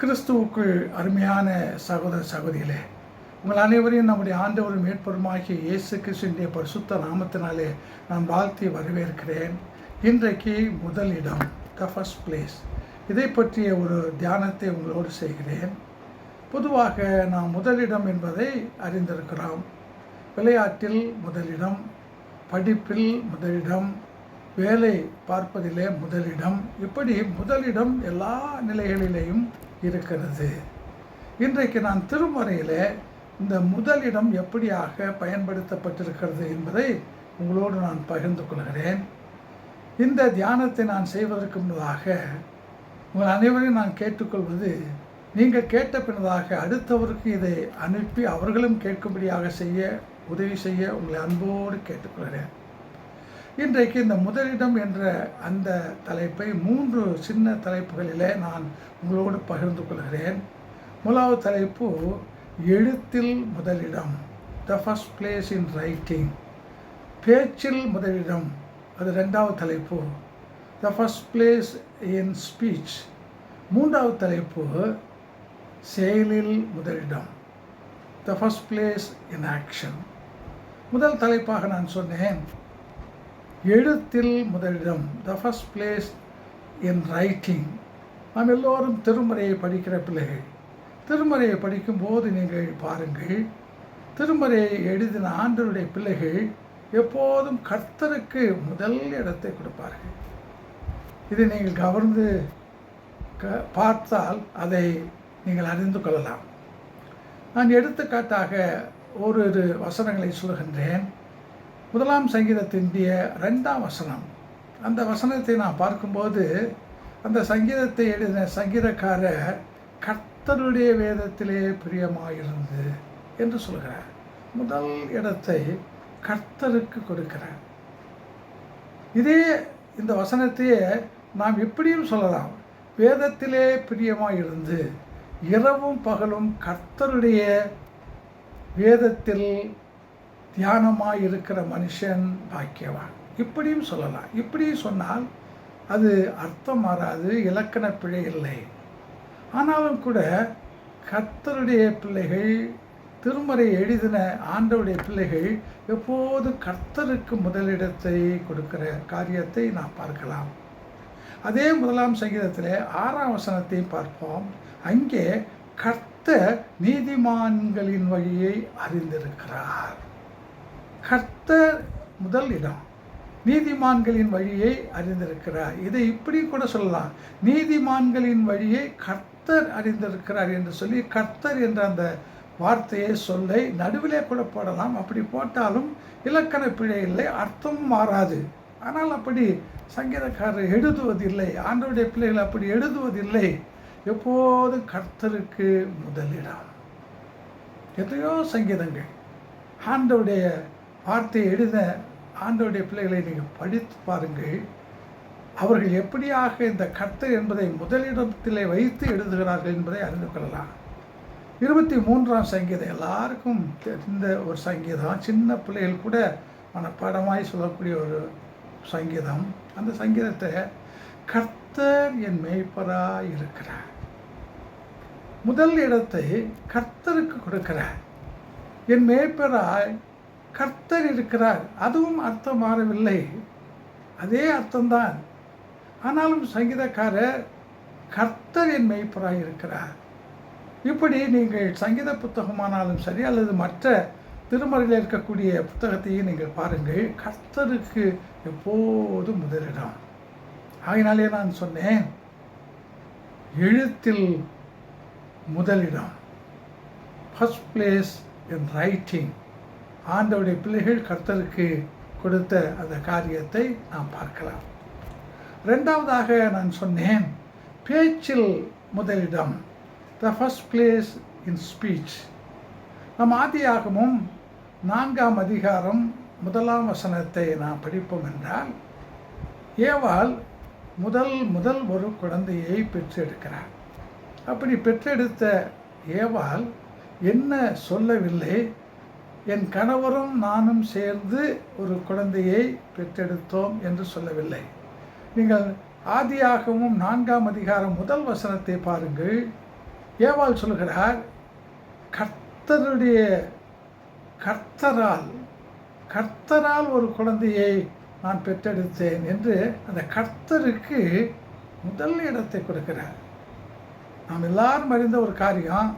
கிறிஸ்துவுக்குள் அருமையான சகோதர சகோதரிகளே உங்கள் அனைவரையும் நம்முடைய ஆண்டவரும் மேற்பொருமாகிய இயேசு கிறிஸ்துடைய பரிசுத்த நாமத்தினாலே நான் வாழ்த்தி வரவேற்கிறேன். இன்றைக்கு முதல் இடம் த ஃபஸ்ட் பிளேஸ் இதை பற்றிய ஒரு தியானத்தை உங்களோடு செய்கிறேன். பொதுவாக நாம் முதலிடம் என்பதை அறிந்திருக்கிறோம். விளையாட்டில் முதலிடம் படிப்பில் முதலிடம் வேலை பார்ப்பதிலே முதலிடம் இப்படி முதலிடம் எல்லா நிலைகளிலேயும் இருக்கிறது. இன்றைக்கு நான் திருமறையில் இந்த முதலிடம் எப்படியாக பயன்படுத்தப்பட்டிருக்கிறது என்பதை உங்களோடு நான் பகிர்ந்து கொள்கிறேன். இந்த தியானத்தை நான் செய்வதற்கு முன்னதாக உங்கள் அனைவரையும் நான் கேட்டுக்கொள்வது நீங்கள் கேட்ட பின்னதாக அடுத்தவருக்கு இதை அனுப்பி அவர்களும் கேட்கும்படியாக செய்ய உதவி செய்ய உங்களை அன்போடு கேட்டுக்கொள்கிறேன். இன்றைக்கு இந்த முதலிடம் என்ற அந்த தலைப்பை மூன்று சின்ன தலைப்புகளிலே நான் உங்களோடு பகிர்ந்து கொள்கிறேன். முதலாவது தலைப்பு எழுத்தில் முதலிடம். The first place in writing பேச்சில் முதலிடம். அது ரெண்டாவது தலைப்பு. The first place in speech மூன்றாவது தலைப்பு செயலில் முதலிடம். The first place in action முதல் தலைப்பாக நான் சொன்னேன். எழுத்தில் முதலிடம் the first place in writing நாம் எல்லோரும் திருமறையை படிக்கிற பிள்ளைகள். திருமறையை படிக்கும்போது நீங்கள் பாருங்கள். திருமறையை எழுதின ஆண்டருடைய பிள்ளைகள் எப்போதும் கர்த்தருக்கு முதல் இடத்தை கொடுப்பார்கள். இதை நீங்கள் கவர்ந்து க பார்த்தால் அதை நீங்கள் அறிந்து கொள்ளலாம். நான் எடுத்துக்காட்டாக ஒரு வசனங்களை சொல்கின்றேன் முதலாம் சங்கீதத்தினுடைய ரெண்டாம் வசனம். அந்த வசனத்தை நான் பார்க்கும்போது அந்த சங்கீதத்தை எழுதின சங்கீதக்கார கர்த்தருடைய வேதத்திலே பிரியமாயிருந்து என்று சொல்கிறார். முதல் இடத்தை கர்த்தருக்கு கொடுக்கிறார். இதே இந்த வசனத்தையே நாம் எப்படியும் சொல்லலாம். வேதத்திலே பிரியமாயிருந்து இரவும் பகலும் கர்த்தருடைய வேதத்தில் தியானமாக இருக்கிற மனுஷன் பாக்கியவான். இப்படியும் சொல்லலாம். இப்படி சொன்னால் அது அர்த்தம் மாறாது இலக்கண பிழை இல்லை. ஆனாலும் கூட கர்த்தருடைய பிள்ளைகள் திருமறை எழுதின ஆண்டவுடைய பிள்ளைகள் எப்போது கர்த்தருக்கு முதலிடத்தை கொடுக்கிற காரியத்தை நாம் பார்க்கலாம். அதே முதலாம் சங்கீதத்தில் ஆறாம் வசனத்தையும் பார்ப்போம். அங்கே கர்த்தர் நீதிமான்களின் வழியை அறிந்திருக்கிறார். கர்த்தர் முதல் இடம். நீதிமான்களின் வழியை அறிந்திருக்கிறார். இதை இப்படி கூட சொல்லலாம். நீதிமான்களின் வழியை கர்த்தர் அறிந்திருக்கிறார் என்று சொல்லி கர்த்தர் என்ற அந்த வார்த்தையை சொல்லை நடுவிலே கூட போடலாம். அப்படி போட்டாலும் இலக்கண பிழை இல்லை அர்த்தம் மாறாது. ஆனால் அப்படி சங்கீதக்காரர் எழுதுவதில்லை ஆண்டோடைய பிள்ளைகள் அப்படி எழுதுவதில்லை. எப்போதும் கர்த்தருக்கு முதலிடம் எத்தனையோ சங்கீதங்கள். ஆண்டவுடைய வார்த்தை எழுத ஆண்டோடைய பிள்ளைகளை நீங்கள் படித்து பாருங்கள். அவர்கள் எப்படியாக இந்த கர்த்தர் என்பதை முதலிடத்திலே வைத்து எழுதுகிறார்கள் என்பதை அறிந்து கொள்ளலாம். இருபத்தி மூன்றாம் சங்கீதம் எல்லாருக்கும் தெரிந்த ஒரு சங்கீதம். சின்ன பிள்ளைகள் கூட மனப்பாடமாய் சொல்லக்கூடிய ஒரு சங்கீதம். அந்த சங்கீதத்தை கர்த்தர் என் மேய்ப்பராக இருக்கிறார். முதல் இடத்தை கர்த்தருக்கு கொடுக்கிறார். என் மேய்ப்பராய் கர்த்தர் இருக்கிறார். அதுவும் அர்த்தம் மாறவில்லை. அதே அர்த்தம்தான். ஆனாலும் சங்கீதக்காரர் கர்த்தர் என் மெய்ப்பராய் இருக்கிறார். இப்படி நீங்கள் சங்கீத புத்தகமானாலும் சரி அல்லது மற்ற திருமறையில் இருக்கக்கூடிய புத்தகத்தையும் நீங்கள் பாருங்கள். கர்த்தருக்கு எப்போதும் முதலிடம். ஆகினாலே நான் சொன்னேன் எழுத்தில் முதலிடம். ஃபஸ்ட் பிளேஸ் இன் ரைட்டிங் ஆண்டவுடைய பிள்ளைகள் கர்த்தருக்கு கொடுத்த அந்த காரியத்தை நாம் பார்க்கலாம். ரெண்டாவதாக நான் சொன்னேன் பேச்சில் முதலிடம் the first place in speech நம் ஆதியாகமும் நான்காம் அதிகாரம் முதலாம் வசனத்தை நாம் படிப்போம் என்றால் ஏவாள் முதல் முதல் ஒரு குழந்தையை பெற்றெடுக்கிறார். அப்படி பெற்றெடுத்த ஏவாள் என்ன சொல்லவில்லை? என் கணவரும் நானும் சேர்ந்து ஒரு குழந்தையை பெற்றெடுத்தோம் என்று சொல்லவில்லை. நீங்கள் ஆதியாகவும் நான்காம் அதிகாரம் முதல் வசனத்தை பாருங்கள். ஏவாள் சொல்கிறார் கர்த்தருடைய கர்த்தரால் கர்த்தரால் ஒரு குழந்தையை நான் பெற்றெடுத்தேன் என்று அந்த கர்த்தருக்கு முதல் இடத்தை கொடுக்கிறார். நாம் எல்லாரும் அறிந்த ஒரு காரியம்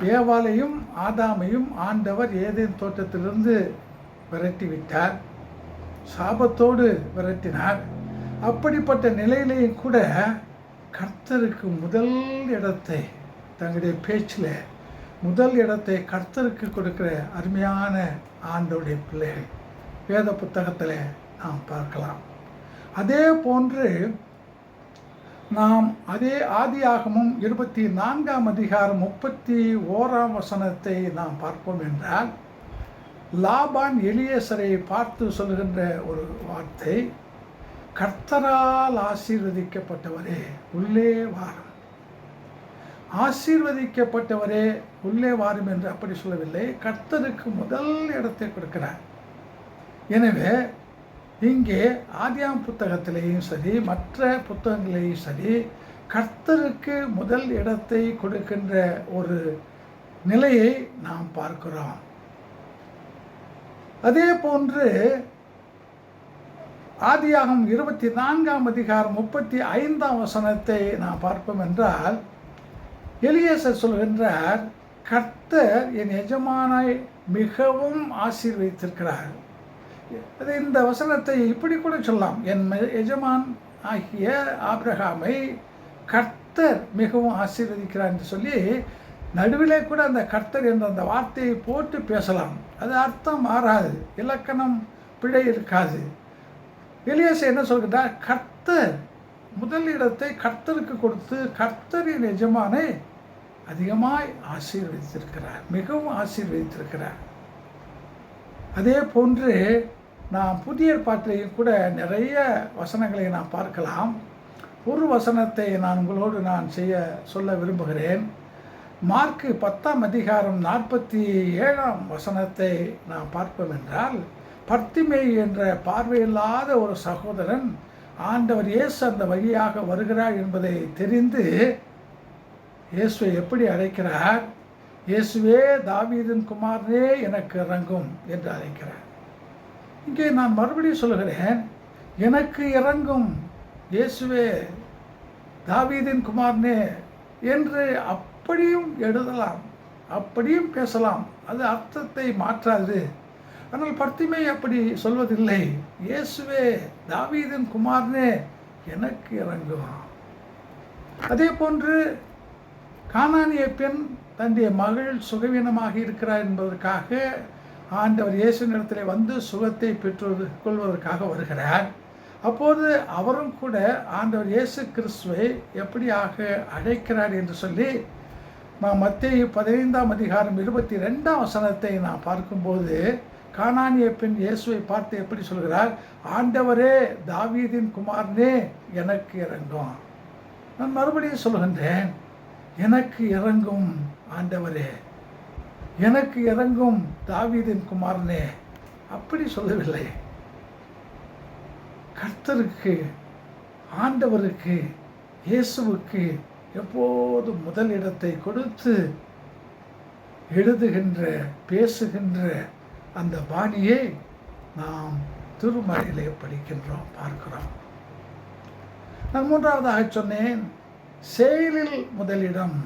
ஏவாலையும் ஆதாமையும் ஆண்டவர் ஏதேன் தோட்டத்திலிருந்து விரட்டி விட்டார் சாபத்தோடு விரட்டினார். அப்படிப்பட்ட நிலையிலேயும் கூட கர்த்தருக்கு முதல் இடத்தை தங்களுடைய பேச்சில் முதல் இடத்தை கர்த்தருக்கு கொடுக்கிற அருமையான ஆண்டோடைய பிள்ளைகள். வேத புத்தகத்தில் நாம் பார்க்கலாம். அதே போன்று நாம் அதே ஆதியாகமும் இருபத்தி நான்காம் அதிகாரம் முப்பத்தி ஓராம் வசனத்தை நாம் பார்ப்போம் என்றால் லாபான் எளியசரை பார்த்து சொல்கின்ற ஒரு வார்த்தை கர்த்தரால் ஆசீர்வதிக்கப்பட்டவரே உள்ளே வாரும். ஆசீர்வதிக்கப்பட்டவரே உள்ளே வாரும் என்று அப்படி சொல்லவில்லை. கர்த்தருக்கு முதல் இடத்தை கொடுக்கிறார். எனவே இங்கே ஆதியாம் புத்தகத்திலேயும் சரி மற்ற புத்தகங்களையும் சரி கர்த்தருக்கு முதல் இடத்தை கொடுக்கின்ற ஒரு நிலையை நாம் பார்க்கிறோம். அதே போன்று ஆதியாகம் இருபத்தி நான்காம் அதிகாரம் முப்பத்தி ஐந்தாம் வசனத்தை நாம் பார்ப்போம் என்றால் எலியேசர் சொல்கின்றார் கர்த்தர் என் எஜமானை மிகவும் ஆசீர்வதித்திருக்கிறார். அது இந்த வசனத்தை இப்படி கூட சொல்லலாம். என் எஜமான் ஆகிய ஆப்ரஹாமை கர்த்தர் மிகவும் ஆசீர்வதிக்கிறார் என்று சொல்லி நடுவிலே கூட அந்த கர்த்தர் என்ற அந்த வார்த்தையை போட்டு பேசலாம். அது அர்த்தம் மாறாது. இலக்கணம் பிழை இருக்காது. எலியாசை என்ன சொல்கிறார்? கர்த்தர் முதலிடத்தை கர்த்தருக்கு கொடுத்து கர்த்தரின் எஜமானை அதிகமாய் ஆசீர்வதித்திருக்கிறார். மிகவும் ஆசீர்வதித்திருக்கிறார். அதே போன்று நான் புதிய பாட்டிலையும் கூட நிறைய வசனங்களை நான் பார்க்கலாம். ஒரு வசனத்தை நான் உங்களோடு நான் செய்ய சொல்ல விரும்புகிறேன். மார்க்கு பத்தாம் அதிகாரம் நாற்பத்தி ஏழாம் வசனத்தை நாம் பார்ப்போம் என்றால் பர்த்திமை என்ற பார்வையில்லாத ஒரு சகோதரன் ஆண்டவர் இயேசு அந்த வழியாக வருகிறார் என்பதை தெரிந்து இயேசுவை எப்படி அழைக்கிறார்? இயேசுவே தாவீதின் குமாரனே எனக்கு இறங்கும் என்று அழைக்கிறார். இங்கே நான் மறுபடியும் சொல்கிறேன் எனக்கு இறங்கும் இயேசுவே தாவீதின் குமார்னே என்று அப்படியும் எழுதலாம் அப்படியும் பேசலாம். அது அர்த்தத்தை மாற்றாது. ஆனால் பர்த்திமை அப்படி சொல்வதில்லை. இயேசுவே தாவீதின் குமார்னே எனக்கு இறங்கும். அதே போன்று காணானிய பெண் தன்னுடைய மகள் சுகவீனமாக இருக்கிறார் என்பதற்காக ஆண்டவர் இயேசு நிலத்தில் வந்து சுகத்தை பெற்று கொள்வதற்காக வருகிறார். அப்போது அவரும் கூட ஆண்டவர் இயேசு கிறிஸ்துவை எப்படியாக அழைக்கிறார் என்று சொல்லி நான் மத்திய பதினைந்தாம் அதிகாரம் இருபத்தி ரெண்டாம் வசனத்தை நான் பார்க்கும்போது காணானிய பெண் இயேசுவை பார்த்து எப்படி சொல்கிறார்? ஆண்டவரே தாவீதின் குமாரனே எனக்கு இறங்கும். நான் மறுபடியும் சொல்கின்றேன் எனக்கு இறங்கும் ஆண்டவரே. எனக்கு இறங்கும் தாவீதின் குமாரனே அப்படி சொல்லவில்லை. கர்த்தருக்கு ஆண்டவருக்கு இயேசுவுக்கு எப்போது முதலிடத்தை கொடுத்து எழுதுகின்ற பேசுகின்ற அந்த பாணியை நாம் திருமறையிலே படிக்கின்றோம் பார்க்கிறோம். நான் மூன்றாவதாக சொன்னேன் செயலில் முதலிடம்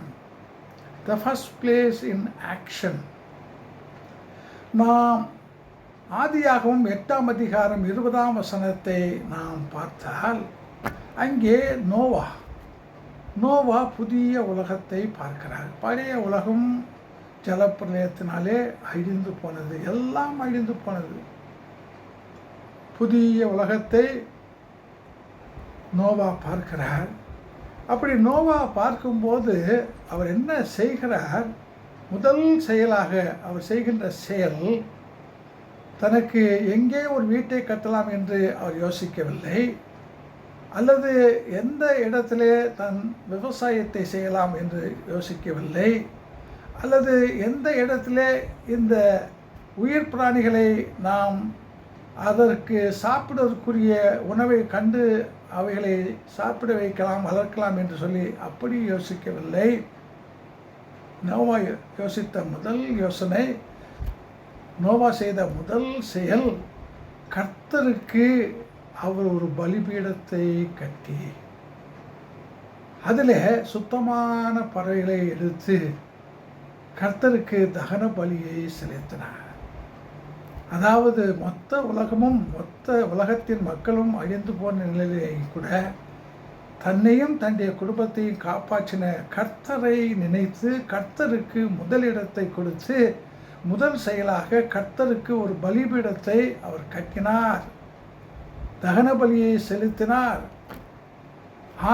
the first place in action நாம் ஆதியாகவும் எட்டாம் அதிகாரம் இருபதாம் வசனத்தை நாம் பார்த்தால் அங்கே நோவா நோவா புதிய உலகத்தை பார்க்கிறார். பழைய உலகம் ஜலப்பிரளயத்தினாலே அழிந்து போனது எல்லாம் அழிந்து போனது. புதிய உலகத்தை நோவா பார்க்கிறார். அப்படி நோவா பார்க்கும்போது அவர் என்ன செய்கிறார்? முதல் செயலாக அவர் செய்கின்ற செயல் தனக்கு எங்கே ஒரு வீட்டை கட்டலாம் என்று அவர் யோசிக்கவில்லை. அல்லது எந்த இடத்திலே தன் விவசாயத்தை செய்யலாம் என்று யோசிக்கவில்லை. அல்லது எந்த இடத்திலே இந்த உயிர் பிராணிகளை நாம் அதற்கு சாப்பிடுவதற்குரிய உணவை கண்டு அவைகளை சாப்பிட வைக்கலாம் வளர்க்கலாம் என்று சொல்லி அப்படி யோசிக்கவில்லை. நோவா யோசித்த முதல் யோசனை நோவா செய்த முதல் செயல் கர்த்தருக்கு அவர் ஒரு பலிபீடத்தை கட்டி அதில் சுத்தமான பறவைகளை எடுத்து கர்த்தருக்கு தகன பலியை செலுத்தினார். அதாவது மொத்த உலகமும் மொத்த உலகத்தின் மக்களும் அழிந்து போன நிலையிலே கூட தன்னையும் தன்னுடைய குடும்பத்தையும் காப்பாற்றின கர்த்தரை நினைத்து கர்த்தருக்கு முதலிடத்தை கொடுத்து முதல் செயலாக கர்த்தருக்கு ஒரு பலிபீடத்தை அவர் கட்டினார். தகன பலியை செலுத்தினார்.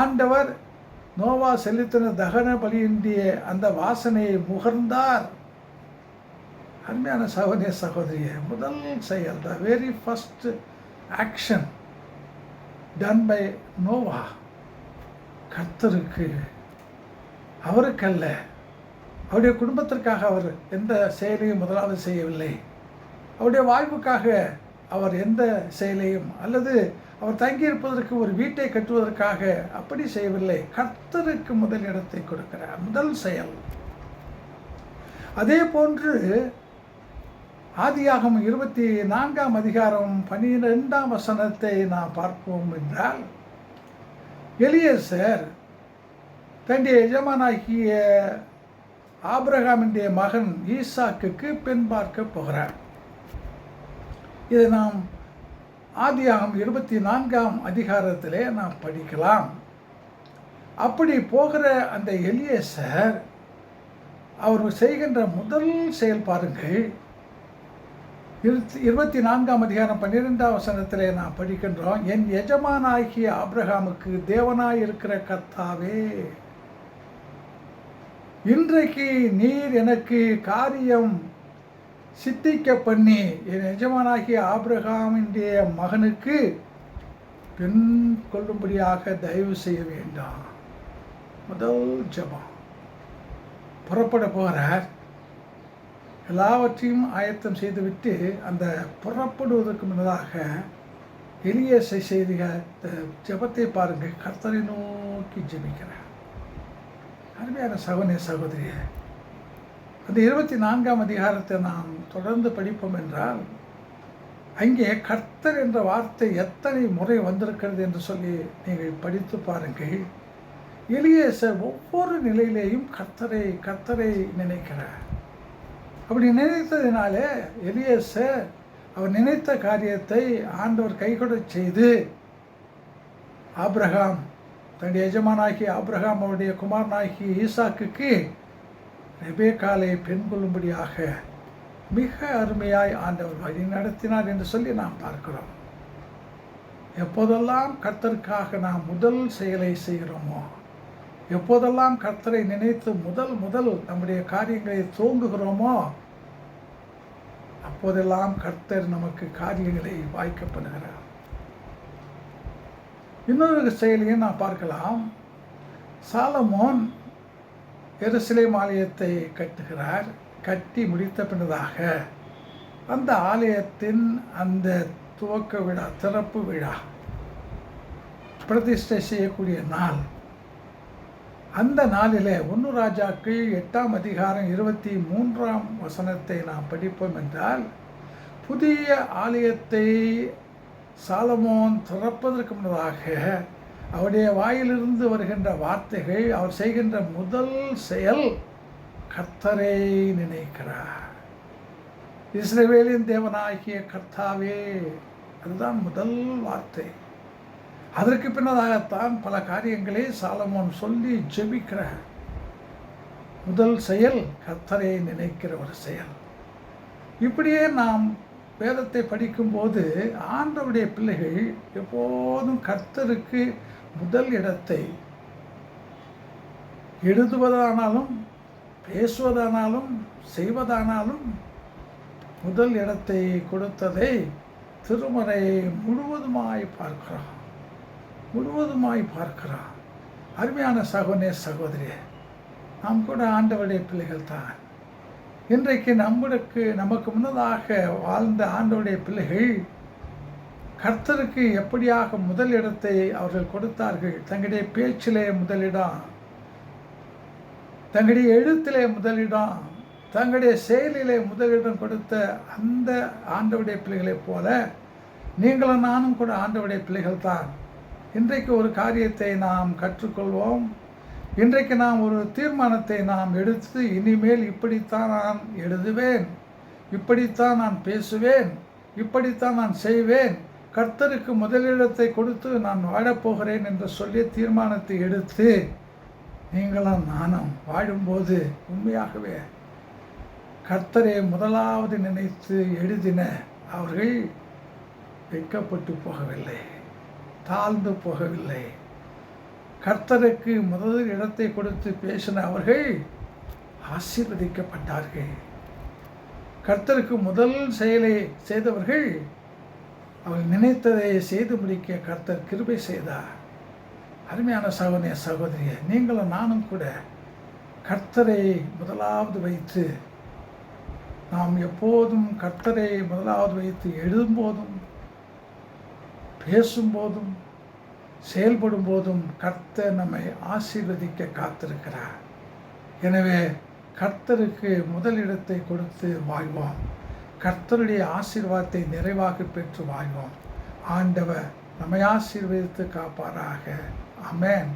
ஆண்டவர் நோவா செலுத்தின தகன பலியின்றிய அந்த வாசனையை முகர்ந்தார். அருமையான சகோதரிய சகோதரிய முதல் செயல் the very first action done by Noah. கர்த்தருக்கு அவருக்கல்ல. அவருடைய குடும்பத்திற்காக அவர் எந்த செயலையும் முதலாவது செய்யவில்லை. அவருடைய வாழ்வுக்காக அவர் எந்த செயலையும் அல்லது அவர் தங்கியிருப்பதற்கு ஒரு வீட்டை கட்டுவதற்காக அப்படி செய்யவில்லை. கர்த்தருக்கு முதல் இடத்தை கொடுக்கிறார். முதல் செயல். அதே போன்று ஆதியாகம் இருபத்தி நான்காம் அதிகாரம் பனிரெண்டாம் வசனத்தை நாம் பார்ப்போம் என்றால் எலியசர் தன்னுடைய எஜமானாகிய ஆபிரகாமினுடைய மகன் ஈசாக்குக்கு பெண் பார்க்க போகிறார். இதை நாம் ஆதியாகம் இருபத்தி நான்காம் அதிகாரத்திலே நாம் படிக்கலாம். அப்படி போகிற அந்த எளிய சார் அவர் செய்கின்ற முதல் செயல் பாருங்கள். இருபத்தி இருபத்தி நான்காம் அதிகாரம் பன்னிரெண்டாம் வசனத்திலே நாம் படிக்கின்றோம் என் எஜமானாகிய ஆப்ரஹாமுக்கு தேவனாய் இருக்கிற கர்த்தாவே இன்றைக்கு நீர் எனக்கு காரியம் சித்திக்க பண்ணி என் எஜமானாகிய ஆபிரகாமின்டைய மகனுக்கு பெண் கொள்ளும்படியாக தயவு செய்ய வேண்டாம். முதல் ஜபம். புறப்பட போகிறார் எல்லாவற்றையும் ஆயத்தம் செய்துவிட்டு அந்த புறப்படுவதற்கு முன்னதாக எளியசை செய்திக ஜபத்தை பாருங்கள். கர்த்தரை நோக்கி ஜபிக்கிறார் அருமையான சகோதரி சகோதரிய அந்த இருபத்தி நான்காம் அதிகாரத்தை நாம் தொடர்ந்து படிப்போம் என்றால் அங்கே கர்த்தர் என்ற வார்த்தை எத்தனை முறை வந்திருக்கிறது என்று சொல்லி நீங்கள் படித்து பாருங்கள். எளிய ஒவ்வொரு நிலையிலேயும் கர்த்தரை கர்த்தரை நினைக்கிறார். அப்படி நினைத்ததினாலே எலியேசர் அவர் நினைத்த காரியத்தை ஆண்டவர் கைகொட செய்து ஆப்ரஹாம் தன்னுடைய எஜமானாகி ஆப்ரஹாம் அவருடைய குமாரனாகி ஈசாக்குக்கு ரெபேக்காலை பெண் கொள்ளும்படியாக மிக அருமையாய் ஆண்டவர் வழி நடத்தினார் என்று சொல்லி நாம் பார்க்கிறோம். எப்போதெல்லாம் கர்த்தருக்காக நாம் முதல் செயலை செய்கிறோமோ எப்போதெல்லாம் கர்த்தரை நினைத்து முதல் முதல் நம்முடைய காரியங்களை தோங்குகிறோமோ அப்போதெல்லாம் கர்த்தர் நமக்கு காரியங்களை வாய்க்கப்படுகிறார். இன்னொரு செயலையும் நான் பார்க்கலாம். சாலமோன் எருசலேம் ஆலயத்தை கட்டுகிறார். கட்டி முடித்த பின்னதாக அந்த ஆலயத்தின் அந்த துவக்க விழா திறப்பு விழா பிரதிஷ்டை செய்யக்கூடிய நாள் அந்த நாளிலே ஒன்று ராஜாக்கு எட்டாம் அதிகாரம் இருபத்தி மூன்றாம் வசனத்தை நாம் படிப்போம் என்றால் புதிய ஆலயத்தை சாலமோன் திறப்பதற்கு முன்னதாக அவருடைய வாயிலிருந்து வருகின்ற வார்த்தைகள் அவர் செய்கின்ற முதல் செயல் கர்த்தரை நினைக்கிறார். இஸ்ரவேலின் தேவனாகிய கர்த்தாவே அதுதான் முதல் வார்த்தை. அதற்கு பின்னதாகத்தான் பல காரியங்களை சாலமோன் சொல்லி ஜெபிக்கிறார் முதல் செயல் கர்த்தரை நினைக்கிற ஒரு செயல். இப்படியே நாம் வேதத்தை படிக்கும்போது ஆண்டவுடைய பிள்ளைகள் எப்போதும் கர்த்தருக்கு முதல் இடத்தை எழுதுவதானாலும் பேசுவதானாலும் செய்வதானாலும் முதல் இடத்தை கொடுத்ததை திருமறை முழுவதுமாய் பார்க்கிறோம். முழுவதுமாய் பார்க்கிறான் அருமையான சகோனே சகோதரி நாம் கூட ஆண்டவருடைய பிள்ளைகள் தான். இன்றைக்கு நம்மளுக்கு நமக்கு முன்னதாக வாழ்ந்த ஆண்டவருடைய பிள்ளைகள் கர்த்தருக்கு எப்படியாக முதல் இடத்தை அவர்கள் கொடுத்தார்கள்? தங்களுடைய பேச்சிலே முதலிடம் தங்களுடைய எழுத்திலே முதலிடம் தங்களுடைய செயலிலே முதலிடம் கொடுத்த அந்த ஆண்டவுடைய பிள்ளைகளைப் போல நீங்களும் நானும் கூட ஆண்டவுடைய பிள்ளைகள் தான். இன்றைக்கு ஒரு காரியத்தை நாம் கற்றுக்கொள்வோம். இன்றைக்கு நாம் ஒரு தீர்மானத்தை நாம் எடுத்து இனிமேல் இப்படித்தான் நான் எழுதுவேன் இப்படித்தான் நான் பேசுவேன் இப்படித்தான் நான் செய்வேன் கர்த்தருக்கு முதலிடத்தை கொடுத்து நான் வாழப்போகிறேன் என்று சொல்லி தீர்மானத்தை எடுத்து நீங்களும் நானும் வாழும்போது உண்மையாகவே கர்த்தரை முதலாவது நினைத்து எழுதின அவர்கள் வெட்கப்பட்டு போகவில்லை. தாழ்ந்து போகவில்லை. கர்த்தருக்கு முதல் இடத்தை கொடுத்து பேசின அவர்கள் ஆசீர்வதிக்கப்பட்டார்கள். கர்த்தருக்கு முதல் செயலை செய்தவர்கள் அவர் நினைத்ததை செய்து முடிக்க கர்த்தர் கிருபை செய்தார். அருமையான சகோதரிய சகோதரிய நீங்களும் நானும் கூட கர்த்தரை முதலாவது வைத்து நாம் எப்போதும் கர்த்தரை முதலாவது வைத்து எழுதும்போதும் பேசும்போதும் செயல்படும் போதும் கர்த்தர் நம்மை ஆசீர்வதிக்க காத்திருக்கிறார். எனவே கர்த்தருக்கு முதலிடத்தை கொடுத்து வாழ்வோம். கர்த்தருடைய ஆசீர்வாதத்தை நிறைவாக பெற்று வாழ்வோம். ஆண்டவர் நம்மை ஆசீர்வதித்து காப்பாராக. அமேன்